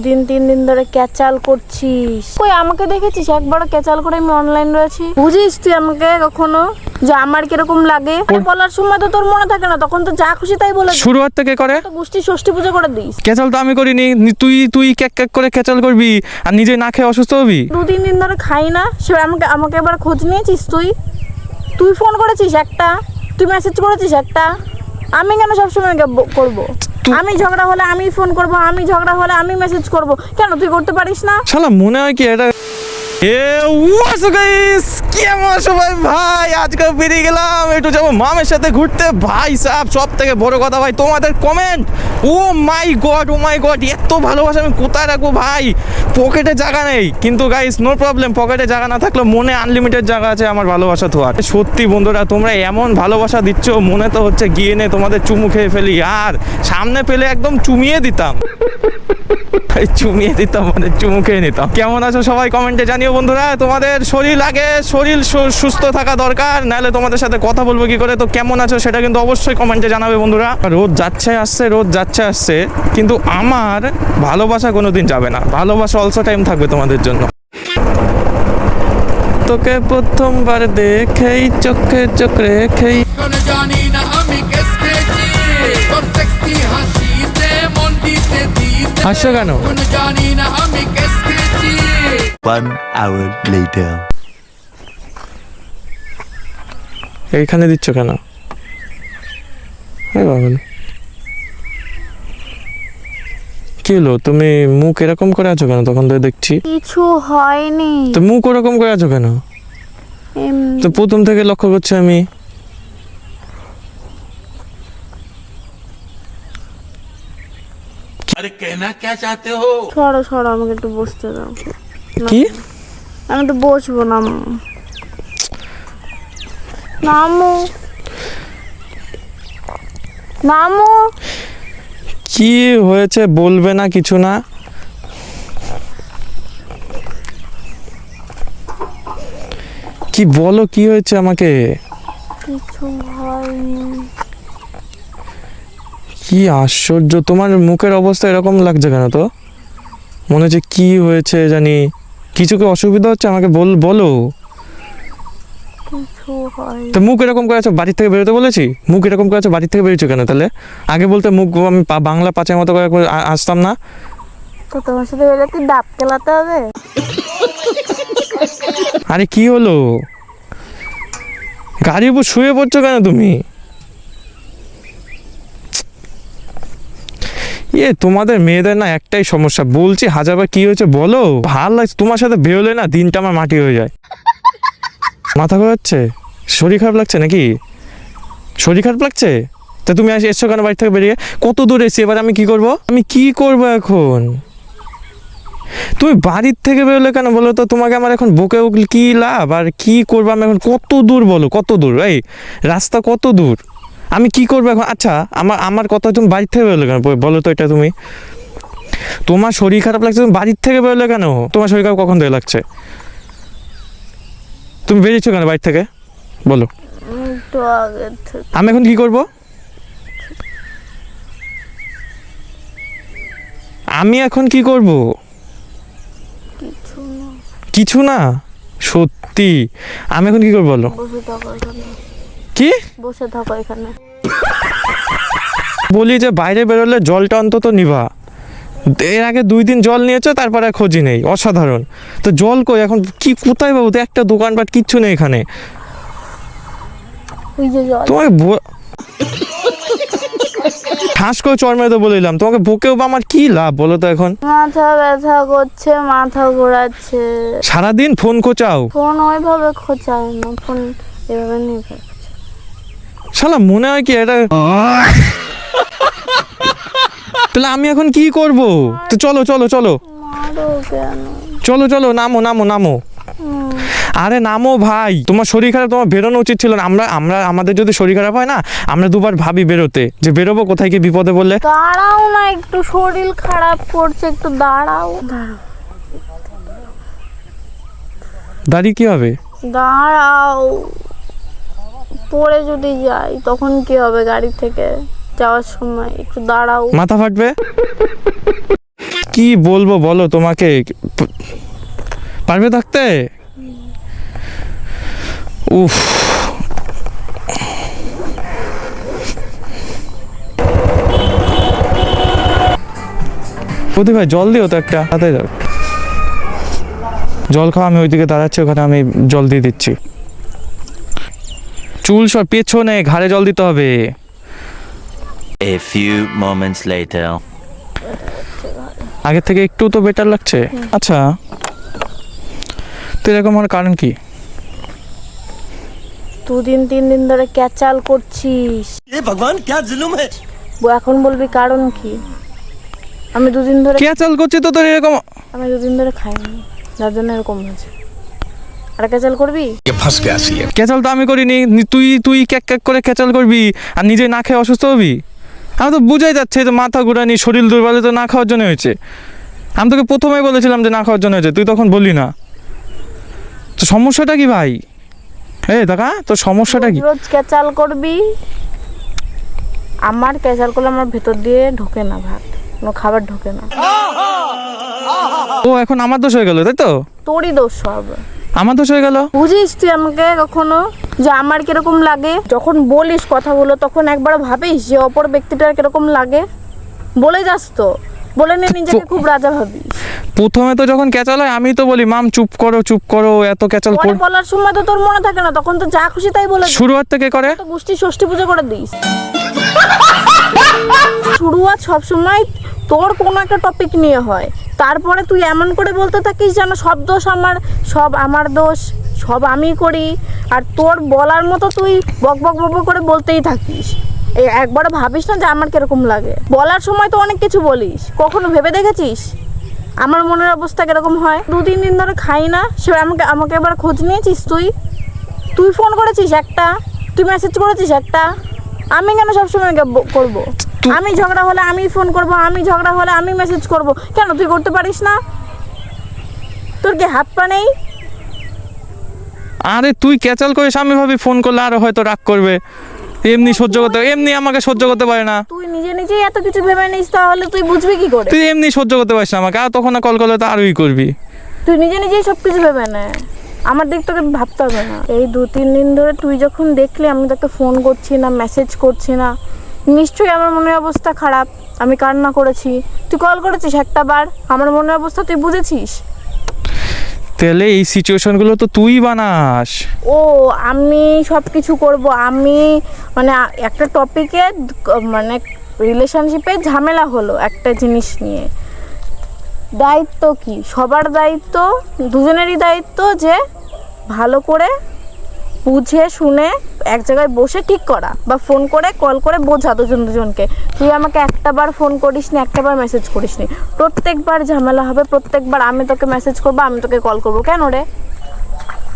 দুদিন তিন দিন ধরে ক্যাচাল করছিস। কই আমাকে দেখেছিস? একবার ক্যাচাল করে আমি অনলাইন রয়েছি বুঝিস তুই আমাকে কখনো যে আমার কীরকম লাগে? বলার সময় তো তোর মনে থাকে না তখন তো যা খুশি তাই বলে। শুরুয়ার থেকে করে? গোষ্ঠী ষষ্ঠী পুজো করে দিস। ক্যাচাল তো আমি করিনি তুই তুই ক্যাক ক্যাক করে ক্যাচাল করবি আর নিজে না খেয়ে অসুস্থ হবি? দু তিন দিন ধরে খাই না সে আমাকে আমাকে এবার খোঁজ নিয়েছিস তুই? তুই ফোন করেছিস একটা? তুই মেসেজ করেছিস একটা? আমি কেন সবসময় করব? আমি ঝগড়া হলে আমি ফোন করব আমি ঝগড়া হলে আমি মেসেজ করব। কেন তুই করতে পারিস না? শালা মনে হয় কি এটা এ গাইস ভাই? বেরিয়ে গেলাম। একটু সাথে ঘুরতে। ভাই সব থেকে কথা ভাই, তোমাদের comment oh my god oh my god ভালোবাসা আমি কোথায় ভাই? নেই। কিন্তু গাইস নো প্রবলেম পকেটে না থাকলেও মনে আনলিমিটেড জায়গা আছে আমার ভালোবাসা থোয়ার সত্যি বন্ধুরা, তোমরা এমন ভালোবাসা দিচ্ছ, মনে তো হচ্ছে গিয়ে নে তোমাদের চুমু খেয়ে ফেলি। আর সামনে পেলে একদম চুমিয়ে দিতাম। চুমিয়ে দিতাম মানে চুমু খেয়ে নিতাম। কেমন আছো সবাই কমেন্টে জানিও বন্ধুরা, তোমাদের শরীর আগে, শরীর সুস্থ থাকা দরকার, নাহলে তোমাদের সাথে কথা বলব কি করে, তো কেমন আছো সেটা কিন্তু অবশ্যই কমেন্টে জানাবে বন্ধুরা। রোদ যাচ্ছে, আসছে, রোদ যাচ্ছে, আসছে, কিন্তু আমার ভালোবাসা কোনোদিন যাবে না। ভালোবাসা অলসো টাইম থাকবে তোমাদের জন্য। তোকে প্রথমবার দেখেই চোখে চোখ রেখেই জানি না আমি কেসকেছি তোর সেক্সি হাসিতে, মন দিতে হাসছো কেন. এইখানে দিচ্ছ কেন? এই কি হলো? তুমি মুখ এরকম করে আছো কেন? তখন তো দেখছি। কিছু হয়নি। তো মুখ ওরকম করে আছো কেন? তো প্রথম থেকে লক্ষ্য করছি আমি। আরে কেনা কে চাতে হো? সরো সরো আমাকে একটু বসতে দাও। কি? আমি তো বসবো না নামো নামো কি হয়েছে বলবে না কিছু না? কি বলো কি হয়েছে আমাকে? কিছু হয়নি। কি আশ্চর্য তোমার মুখের অবস্থা এরকম লাগছে কেন তো? মনে হচ্ছে কি হয়েছে জানি। কিছু কি অসুবিধা হচ্ছে? আমাকে বল বলো। তো মুখ এরকম করে আছো বাড়ির থেকে বেরোতে বলেছি? মুখ এরকম করে আছো বাড়ির থেকে বেরোছো কেন তাহলে? আগে বলতে মুখ আমি বাংলা পাঁচের মতো করে আসতাম না। তো তোমার সাথে ডাব হবে? আরে কি হলো? গাড়ির উপর শুয়ে পড়ছো কেন তুমি? ইয়ে তোমাদের মেয়েদের না একটাই সমস্যা। বলছি, হাজারবার কি হয়েছে বলো? ভালো লাগছে, তোমার সাথে বেরোলে না দিনটা আমার মাটি হয়ে যায়। মাথা ঘোরাচ্ছে? শরীর খারাপ লাগছে নাকি? শরীর খারাপ লাগছে? তা তুমি আস এসছো কেন বাড়ি থেকে বেরিয়ে? কত দূর এসছি, এবার আমি কি করব? আমি কি করব এখন? তুমি বাড়ির থেকে বেরোলে কেন বলো তো? তোমাকে আমার এখন বকে উঠলে কি লাভ? আর কি করব আমি এখন? কত দূর বলো, কত দূর? এই, রাস্তা কত দূর? আমি কি করব এখন? আচ্ছা আমার আমার কথা তুমি বাড়ির থেকে বেরোলে কেন? বলো তো এটা তুমি। তোমার শরীর খারাপ লাগছে তুমি বাড়ির থেকে বেরোলে কেন? তোমার শরীর খারাপ কখন থেকে লাগছে? তুমি বেরিয়েছো কেন বাড়ির থেকে? বলো। আমি এখন কি করব? আমি এখন কি করব? কিছু না। সত্যি। আমি এখন কি করব বলো? কি? বসে থাকো এখানে। বলি যে বাইরে বেরোলে জলটা অন্তত নিবা এর আগে দুই দিন জল নিয়েছো তারপরে খোঁজই নেই অসাধারণ। তো জল কই? এখন কি কোথায় বাবু? একটা দোকানপাট কিচ্ছু নেই এখানে। তোমাকে ঠাস করে চর মেরে তো বলে দিলাম তোমাকে বকেও বা আমার কি লাভ বলো তো এখন। মাথা ব্যথা করছে মাথা ঘোরাচ্ছে। সারাদিন ফোন খোঁচাও। ফোন ওইভাবে খোঁচায় না ফোন এভাবে নেবে শালা মনে হয় কি এটা তাহলে আমি এখন কি করব? তো চলো চলো চলো। চলো চলো নামো নামো নামো। আরে নামো ভাই তোমার শরীর খারাপ তোমার বেরোনো উচিত ছিল না। আমরা আমরা আমাদের যদি শরীর খারাপ হয় না আমরা দুবার ভাবি বেরোতে যে বেরোবো কোথায় কি বিপদে বললে দাঁড়াও না একটু শরীর খারাপ করছে একটু দাঁড়াও। দাঁড়িয়ে কি হবে? দাঁড়াও। পড়ে যদি যাই, তখন কি হবে গাড়ি থেকে? যাওয়ার সময় একটু দাঁড়াও। মাথা ফাটবে? কি বলব বলো তোমাকে? পারবে থাকতে? উফ। প্রদীপ ভাই, জল দিও তো একটা। হাতে যাও জল খাওয়া আমি ওইদিকে দাঁড়াচ্ছি, ওখানে আমি জল দিয়ে দিচ্ছি। চুল সব পেছনে ঘাড়ে জল দিতে হবে A few moments later. আগের থেকে একটু তো বেটার লাগছে আচ্ছা তো এরকম হওয়ার কারণ কি দুদিন তিন দিন ধরে ক্যাচাল করছিস भगवान क्या जुलुम है ব- এখন বলবি কারণ কি আমি দুদিন ধরে কে চাল করছে তো তোর এরকম আমি দুদিন ধরে খাইনি যার জন্য এরকম হয়েছে আর ক্যাচাল করবি? ক্যাচাল তো আমি করিনি নি- তুই তুই ক্যাক ক্যাক করে ক্যাচাল করবি আর নিজে না খেয়ে অসুস্থ হবি? আমি তো বুঝাই যাচ্ছে যে মাথা ঘুরানি শরীর দুর্বল তো না খাওয়ার জন্য হয়েছে। আমি তোকে প্রথমেই বলেছিলাম যে না খাওয়ার জন্য হয়েছে তুই তখন বললি না। তো সমস্যাটা কি ভাই? এ দেখা তোর সমস্যাটা কি? রোজ ক্যাচাল করবি আমার ক্যাচাল করলে আমার ভেতর দিয়ে ঢোকে না ভাত কোনো খাবার ঢোকে না। ও এখন আমার দোষ হয়ে গেল তাই তো? তোরই দোষ সব আমার দোষ হয়ে গেল? বুঝিস তুই আমাকে কখনো যে আমার কীরকম লাগে? যখন বলিস কথাগুলো তখন একবার ভাবিস যে অপর ব্যক্তিটার কীরকম লাগে। বলে যাস তো। বলে নিয়ে নিজেকে খুব রাজা ভাবিস। প্রথমে তো যখন ক্যাচাল হয় আমি তো বলি মাম চুপ করো চুপ করো এত ক্যাচাল পরে বলার সময় তো তোর মনে থাকে না তখন তো যা খুশি তাই বলে দিস। শুরুয়াত থেকে করে? তো গোষ্ঠী ষষ্ঠী পুজো করে দিস। শুরুয়াত সবসময় তোর কোনো একটা টপিক নিয়ে হয়। তারপরে তুই এমন করে বলতে থাকিস যেন সব দোষ আমার, সব আমার দোষ, সব আমি করি। আর তোর বলার মতো তুই বক বক বক করে বলতেই থাকিস। এই একবার ভাবিস না যে আমার কীরকম লাগে? বলার সময় তো অনেক কিছু বলিস। কখনো ভেবে দেখেছিস? আমার মনের অবস্থা কীরকম হয়? দু তিন দিন ধরে খাই না, সে আমাকে আমাকে এবার খোঁজ নিয়েছিস তুই? তুই ফোন করেছিস একটা? তুই মেসেজ করেছিস একটা? আমি কেন সবসময় করব? আমি ঝগড়া হলে আমি ফোন করব আমি ঝগড়া হলে আমি মেসেজ করব। কেন তুই করতে পারিস না? তোর কি হাত পা নেই? আরে তুই ক্যাচাল করিস আমি ভাবি ফোন করলে আরও হয়তো রাগ করবে। এমনি সহ্য করতে এমনি আমাকে সহ্য করতে পারে না। তুই নিজে নিজেই এত কিছু ভেবে নিস তাহলে তুই বুঝবি কি করে? তুই এমনি সহ্য করতে পারিস না আমাকে আর তখন কল করলে তো আরোই করবি। তুই নিজে নিজেই সব কিছু ভেবে নে। আমার দিক তোকে ভাবতে হবে না। এই দু তিন দিন ধরে তুই যখন দেখলি আমি তোকে ফোন করছি না মেসেজ করছি না নিশ্চয়ই আমার মনের অবস্থা খারাপ। আমি কান্না করেছি। তুই কল করেছিস একটা বার? আমার মনের অবস্থা তুই বুঝেছিস? তাহলে এই সিচুয়েশনগুলো তো তুই বানাস। ও আমি সব কিছু করব। আমি মানে একটা টপিকে মানে রিলেশনশিপে ঝামেলা হলো একটা জিনিস নিয়ে। দায়িত্ব কি? সবার দায়িত্ব দুজনেরই দায়িত্ব যে ভালো করে বুঝে, শুনে এক জায়গায় বসে ঠিক করা বা ফোন করে কল করে বোঝা দুজন দুজনকে। তুই আমাকে একটা বার ফোন করিস নি একটা বার মেসেজ করিস নি প্রত্যেকবার ঝামেলা হবে, প্রত্যেকবার আমি তোকে মেসেজ করব, আমি তোকে কল করব। কেন রে?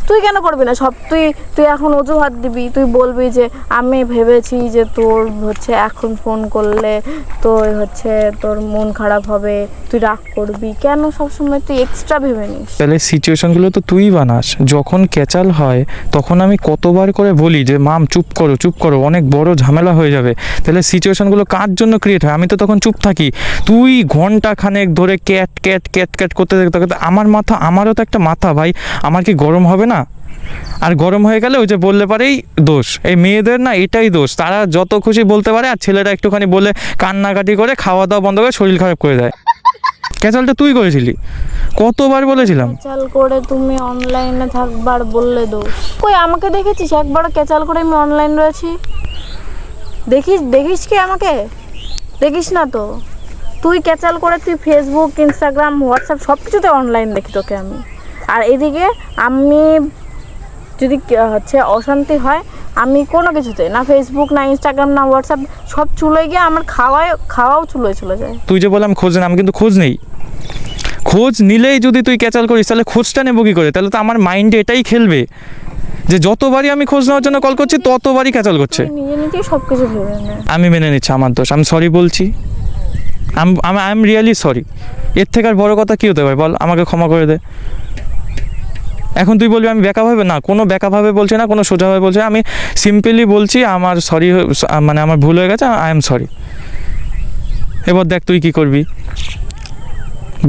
তুই কেন করবি না? সব তুই তুই এখন অজুহাত দিবি। তুই বলবি যে, আমি ভেবেছি যে তোর হচ্ছে এখন ফোন করলে তোর হচ্ছে তোর মন খারাপ হবে, তুই রাগ করবি। কেন সবসময় তুই এক্সট্রা ভেবে নিস? তাহলে সিচুয়েশনগুলো তো তুই বানাস। যখন ক্যাচাল হয়, তখন আমি কতবার করে বলি যে, মাম, চুপ করো চুপ করো, অনেক বড় ঝামেলা হয়ে যাবে। তাহলে সিচুয়েশনগুলো কার জন্য ক্রিয়েট হয়? আমি তো তখন চুপ থাকি। তুই ঘণ্টা খানেক ধরে ক্যাট ক্যাট ক্যাট ক্যাট করতে থাকতে আমার মাথা, আমারও তো একটা মাথা, ভাই। আমার কি গরম হবে না? আর গরম হয়ে গেলে ওই যে বললে পারেই দোষ। এই মেয়েদের না এটাই দোষ। তারা যত খুশি বলতে পারে আর ছেলেরা একটুখানি বলে কান্নাকাটি করে খাওয়া দাওয়া বন্ধ করে শরীর খারাপ করে দেয়। ক্যাচালটা তুই করেছিলি? কতবার বলেছিলাম? ক্যাচাল করে তুমি অনলাইনে থাকবার বললে দোষ। কই, আমাকে দেখেছিস? একবার ক্যাচাল করে আমি অনলাইন রয়েছি। দেখিস দেখিস কি আমাকে? দেখিস না তো। তুই ক্যাচাল করে তুই ফেসবুক ইনস্টাগ্রাম হোয়াটসঅ্যাপ সব কিছুতে অনলাইন দেখি তোকে আমি। আর এদিকে আমি যদি হচ্ছে অশান্তি হয় আমি কোনো কিছুতে না ফেসবুক না ইনস্টাগ্রাম না হোয়াটসঅ্যাপ সব চুলোয় গিয়ে আমার খাওয়ায় খাওয়াও চুলোয় চলে যায়। তুই যে বললাম খোঁজ না আমি কিন্তু খোঁজ নেই। খোঁজ নিলেই যদি তুই ক্যাচাল করিস তাহলে খোঁজটা নেব কি করে? তাহলে তো আমার মাইন্ডে এটাই খেলবে। যে যতবারই আমি খোঁজ নেওয়ার জন্য কল করছি ততবারই ক্যাচাল করছে। আমি মেনে নিচ্ছি আমার দোষ। আমি সরি বলছি। আমি আই এম রিয়েলি সরি এর থেকে আর বড় কথা কী হতে পারে বল? আমাকে ক্ষমা করে দে। এখন তুই বলবি আমি ব্যাকাভাবে না, কোনো ব্যাকাভাবে বলছি না, কোনো সোজাভাবে বলছি। আমি সিম্পলি বলছি, আমার সরি মানে আমার ভুল হয়ে গেছে আই এম সরি এবার দেখ তুই কি করবি।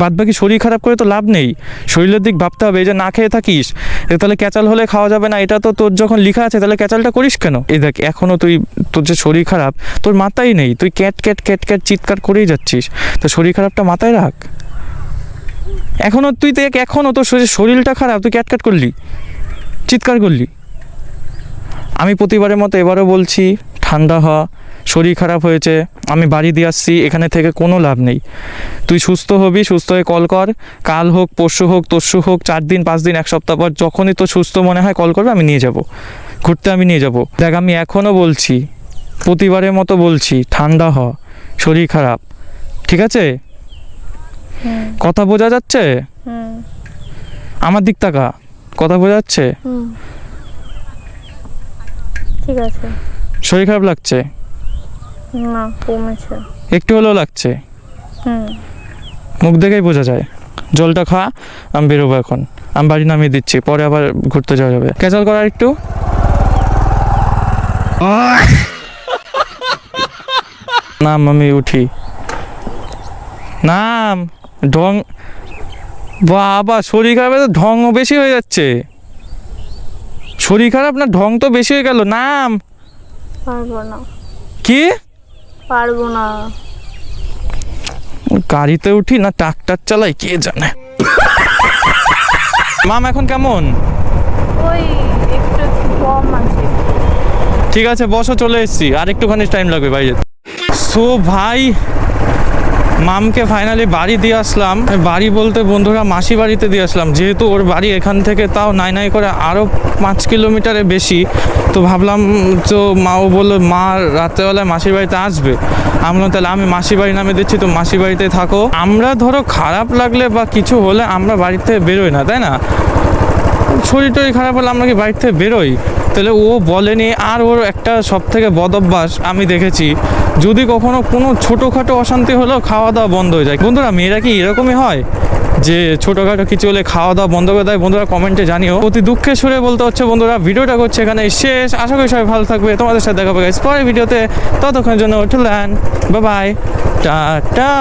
বাদ বাকি শরীর খারাপ করে তো লাভ নেই। শরীরের দিক ভাবতে হবে, এই যে না খেয়ে থাকিস, এ তাহলে ক্যাচাল হলে খাওয়া যাবে না, এটা তো তোর যখন লেখা আছে, তাহলে ক্যাচালটা করিস কেন? এই দেখ এখনও তুই, তোর যে শরীর খারাপ, তোর মাথায় নেই, তুই ক্যাট ক্যাট ক্যাট ক্যাট, চিৎকার করেই যাচ্ছিস। তো শরীর খারাপটা মাথায় রাখ। এখনও তুই দেখ এখনও তোর শরীর- শরীরটা খারাপ, তুই ক্যাট ক্যাট করলি, চিৎকার করলি। আমি প্রতিবারের মতো এবারও বলছি, ঠান্ডা হ শরীর খারাপ হয়েছে, আমি বাড়ি দিয়ে আসছি, এখানে থেকে কোনো লাভ নেই। তুই সুস্থ হবি, সুস্থ হয়ে কল কর, কাল হোক, পরশু হোক, তরশু হোক, চার দিন, পাঁচ দিন, এক সপ্তাহ পর যখনই তোর সুস্থ মনে হয় কল করবে, আমি নিয়ে যাব। ঘুরতে আমি নিয়ে যাব। দেখ, আমি এখনও বলছি, প্রতিবারের মতো বলছি, ঠান্ডা হ শরীর খারাপ, ঠিক আছে? কথা বোঝা যাচ্ছে? আমার দিক তাকা। কথা বোঝা যাচ্ছে? ঠিক আছে। শরীর খারাপ লাগছে? না কমেছে। একটু হলেও লাগছে? মুখ দেখেই বোঝা যায়। জলটা খা আমি বেরোবো এখন। আমি বাড়ি নামিয়ে দিচ্ছি পরে আবার ঘুরতে যাওয়া যাবে। ক্যাচাল করার একটু। নাম আমি উঠি। নাম। ঢং বাবা শরীর খারাপে তো ঢংও বেশি হয়ে যাচ্ছে। শরীর খারাপ না ঢং তো বেশি হয়ে গেল। নাম? পারব না। কি? পারব না। গাড়িতে উঠি না ট্রাক্টর চালাই কে জানে? মাম এখন কেমন? ওই একটু কম আছে। ঠিক আছে বসো চলে এসেছি। আর একটুখানি টাইম লাগবে ভাই সো ভাই মামকে ফাইনালি বাড়ি দিয়ে আসলাম। বাড়ি বলতে বন্ধুরা মাসি বাড়িতে দিয়ে আসলাম। যেহেতু ওর বাড়ি এখান থেকে তাও নাই নাই করে আরও পাঁচ কিলোমিটারে বেশি, তো ভাবলাম তো মাও বলল, মা, রাত্রেবেলায় মাসির বাড়িতে আসবে। আমরা তাহলে আমি মাসির বাড়ি নামে দিচ্ছি, তো মাসির বাড়িতে থাকো। আমরা ধরো খারাপ লাগলে বা কিছু হলে আমরা বাড়িতে বেরোই না, তাই না? শরীর টরীর খারাপ হলে আমরা কি বাড়ির থেকে বেরোই? তাহলে ও বলেনি, আর ওর একটা সব থেকে বদ অভ্যাস আমি দেখেছি, যদি কখনো কোনো ছোটোখাটো অশান্তি হলেও খাওয়া দাওয়া বন্ধ হয়ে যায়। বন্ধুরা, মেয়েরা কি এরকমই হয়? যে ছোটোখাটো কিছু হলে খাওয়া দাওয়া বন্ধ করে দেয়? বন্ধুরা, কমেন্টে জানিও। অতি দুঃখে সুরে বলতে হচ্ছে, বন্ধুরা, ভিডিওটা করছে এখানে শেষ। আশা করি সবাই ভালো থাকবে। তোমাদের সাথে দেখা পাবে পরের ভিডিওতে। ততক্ষণের জন্য উঠলেন বাই টাটা।